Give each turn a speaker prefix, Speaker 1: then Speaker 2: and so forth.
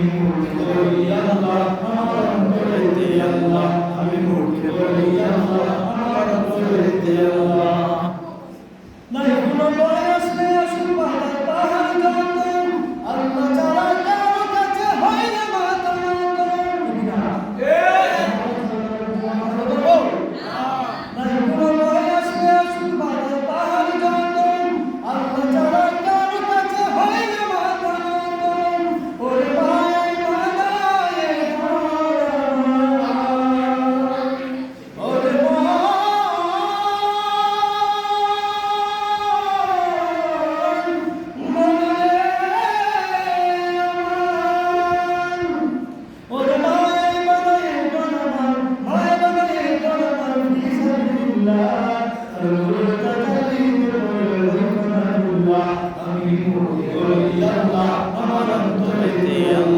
Speaker 1: Amen. আল্লাহ আমি মুক্তি করি আল্লাহ আমার অন্তরে দিয়ে।